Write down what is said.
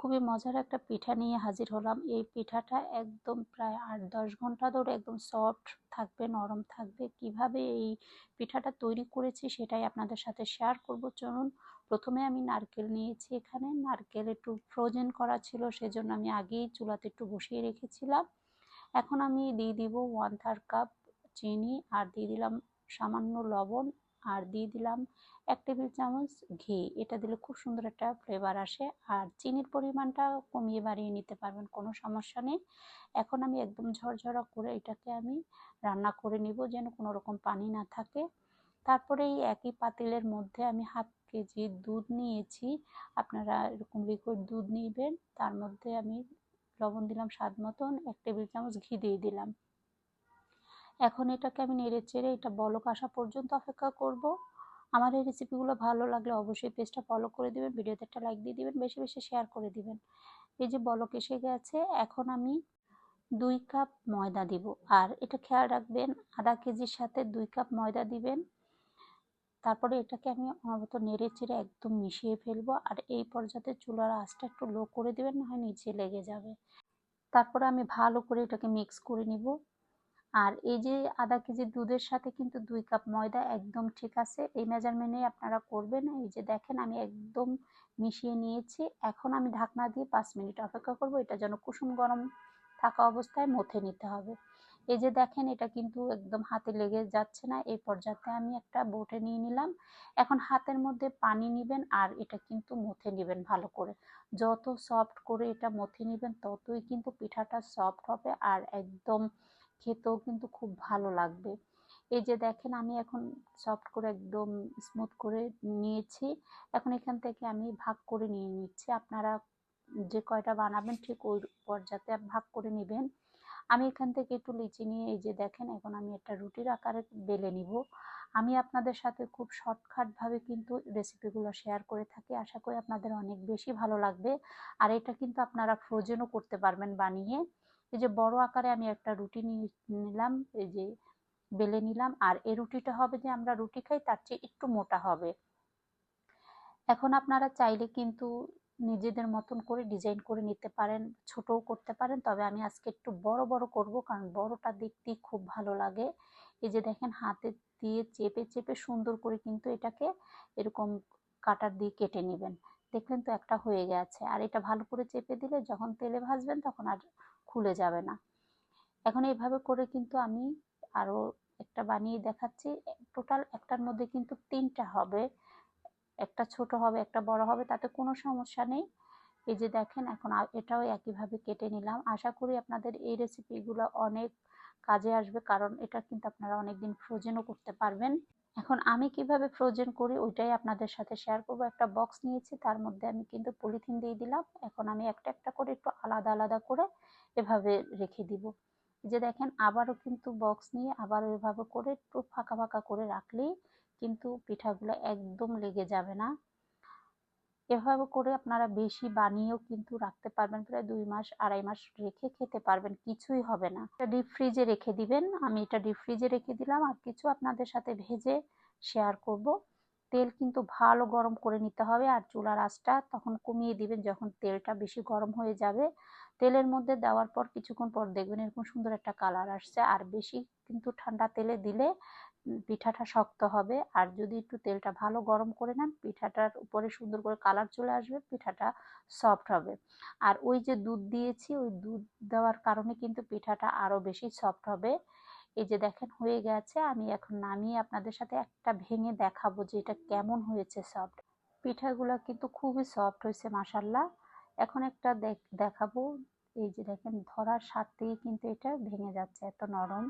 খুবই মজার একটা পিঠা নিয়ে হাজির হলাম। এই পিঠাটা একদম প্রায় আট দশ ঘণ্টা ধরে একদম সফট থাকবে, নরম থাকবে। কীভাবে এই পিঠাটা তৈরি করেছি সেটাই আপনাদের সাথে শেয়ার করব। চলুন, প্রথমে আমি নারকেল নিয়েছি এখানে। নারকেল একটু ফ্রোজেন করা ছিল, সেজন্য আমি আগেই চুলাতে একটু বসিয়ে রেখেছিলাম। এখন আমি দিয়ে দিব ওয়ান থার্ড কাপ চিনি, আর দিয়ে দিলাম সামান্য লবণ আর দিয়ে দিলাম এক টেবিল চামচ ঘি। এটা দিলে খুব সুন্দর একটা ফ্লেভার আসে। আর চিনির পরিমাণটা কমিয়ে বাড়িয়ে নিতে পারবেন, কোনো সমস্যা নেই। এখন আমি একদম ঝরঝরা করে এটাকে আমি রান্না করে নিব যেন কোনো রকম পানি না থাকে। তারপরে এই একই পাতিলের মধ্যে আমি হাফ কেজি দুধ নিয়েছি। আপনারা এরকম লিকুইড দুধ নিবেন, তার মধ্যে আমি লবণ দিলাম স্বাদ মতন, এক টেবিল চামচ ঘি দিয়ে দিলাম। এখন এটাকে আমি নেড়ে চেড়ে এটা বলক আসা পর্যন্ত অপেক্ষা করব। আমার এই রেসিপিগুলো ভালো লাগলে অবশ্যই পেজটা ফলো করে দিবেন, ভিডিওতে একটা লাইক দিয়ে দিবেন, বেশি বেশি শেয়ার করে দিবেন। এই যে বলক এসে গেছে, এখন আমি দুই কাপ ময়দা দিব। আর এটা খেয়াল রাখবেন, আধা কেজির সাথে দুই কাপ ময়দা দিবেন। তারপরে এটাকে আমি অনবরত নেড়ে চেড়ে একদম মিশিয়ে ফেলব। আর এই পর্যায়ে চুলার আঁচটা একটু লো করে দেবেন, না হয় নিচে লেগে যাবে। তারপরে আমি ভালো করে এটাকে মিক্স করে নিব। আর এই যে আধা কেজি দুধের সাথে কিন্তু দুই কাপ ময়দা একদম ঠিক আছে, এই মেজারমেন্টে আপনারা করবেন। এই যে দেখেন আমি একদম মিশিয়ে নিয়েছি। এখন আমি ঢাকনা দিয়ে পাঁচ মিনিট অপেক্ষা করব, এটা যেন কুসুম গরম থাকা অবস্থায় মথে নিতে হবে। এই যে দেখেন এটা কিন্তু একদম হাতে লেগে যাচ্ছে না, এই পর্যায়ে আমি একটা বোটে নিয়ে নিলাম। এখন হাতের মধ্যে পানি নেবেন আর এটা কিন্তু মথে নেবেন ভালো করে। যত সফট করে এটা মথে নেবেন, ততই কিন্তু পিঠাটা সফট হবে আর একদম খেতেও কিন্তু খুব ভালো লাগবে। এই যে দেখেন, আমি এখন সফট করে একদম স্মুথ করে নিয়েছি। এখন এখান থেকে আমি ভাগ করে নিয়ে নিচ্ছি। আপনারা যে কয়টা বানাবেন ঠিক ওই পর্যায়ে ভাগ করে নেবেন। আমি এখান থেকে একটু লিচি নিয়ে এই যে দেখেন, এখন আমি একটা রুটির আকারে বেলে নিব। আমি আপনাদের সাথে খুব শর্টকাটভাবে কিন্তু রেসিপিগুলো শেয়ার করে থাকি। আশা করি আপনাদের অনেক বেশি ভালো লাগবে। আর এটা কিন্তু আপনারা ফ্রোজেনও করতে পারবেন বানিয়ে। এই যে বড় আকারে আমি একটা রুটি নিলাম, এই যে বেলে নিলাম, আর এই রুটিটা হবে যে আমরা রুটি খাই তার চেয়ে একটু মোটা হবে। এখন আপনারা চাইলে কিন্তু নিজেদের মতন করে ডিজাইন করে নিতে পারেন, ছোটও করতে পারেন, তবে আমি আজকে একটু বড় বড় করব কারণ বড়টা দেখতে খুব ভালো লাগে। এই যে দেখেন হাতে দিয়ে চেপে চেপে সুন্দর করে কিন্তু এটাকে এরকম কাটার দিয়ে কেটে নেবেন। দেখলেন তো একটা হয়ে গেছে। আর এটা ভালো করে চেপে দিলে যখন তেলে ভাজবেন তখন আর খুলে যাবে না। এখন এইভাবে করে কিন্তু আমি আরও একটা বানিয়ে দেখাচ্ছি। টোটাল একটার মধ্যে কিন্তু তিনটা হবে। একটা ছোট হবে, একটা বড় হবে, তাতে কোনো সমস্যা নেই। এই যে দেখেন, এখন এটাও একইভাবে কেটে নিলাম। আশা করি আপনাদের এই রেসিপিগুলো অনেক কাজে আসবে, কারণ এটা কিন্তু আপনারা অনেকদিন ফ্রোজেনও করতে পারবেন। এখন আমি কীভাবে ফ্রোজেন করি ওইটাই আপনাদের সাথে শেয়ার করব। একটা বক্স নিয়েছি, তার মধ্যে আমি কিন্তু পলিথিন দিয়ে দিলাম। এখন আমি একটা একটা করে একটু আলাদা আলাদা করে এভাবে রেখে দিব। যে দেখেন, আবারও কিন্তু বক্স নিয়ে আবার এভাবে করে একটু ফাঁকা ফাঁকা করে রাখলেই কিন্তু পিঠাগুলো একদম লেগে যাবে না। এভাবে করে আপনারা বেশি বানিয়েও কিন্তু রাখতে পারবেন। প্রায় দুই মাস, আড়াই মাস রেখে খেতে পারবেন, কিছুই হবে না। এটা ডিপ ফ্রিজে রেখে দিবেন। আমি এটা ডিপ ফ্রিজে রেখে দিলাম। আর কিছু আপনাদের সাথে ভেজে শেয়ার করব। তেল কিন্তু ভালো গরম করে নিতে হবে। আর চুলার আঁচটা তখন কমিয়ে দিবেন যখন তেলটা বেশি গরম হয়ে যাবে। তেলের মধ্যে দেওয়ার পর কিছুক্ষণ পর দেখবেন এরকম সুন্দর একটা কালার আসছে। আর বেশি কিন্তু ঠান্ডা তেলে দিলে পিঠাটা শক্ত হবে। আর যদি একটু তেলটা ভালো গরম করে নেন, পিঠাটার উপরে সুন্দর করে কালার চলে আসবে, পিঠাটা সফট হবে। আর ওই যে দুধ দিয়েছি, ওই দুধ দেওয়ার কারণে কিন্তু পিঠাটা আরও বেশি সফট হবে। এই যে দেখেন, হয়ে গেছে। আমি এখন নামিয়ে আপনাদের সাথে একটা ভেঙে দেখাবো যে এটা কেমন হয়েছে সফট। পিঠাগুলো কিন্তু খুবই সফট হয়েছে মাসাল্লাহ এখন একটা দেখাবো। এই যে দেখেন, ধরার সাথেই কিন্তু এটা ভেঙে যাচ্ছে, এত নরম।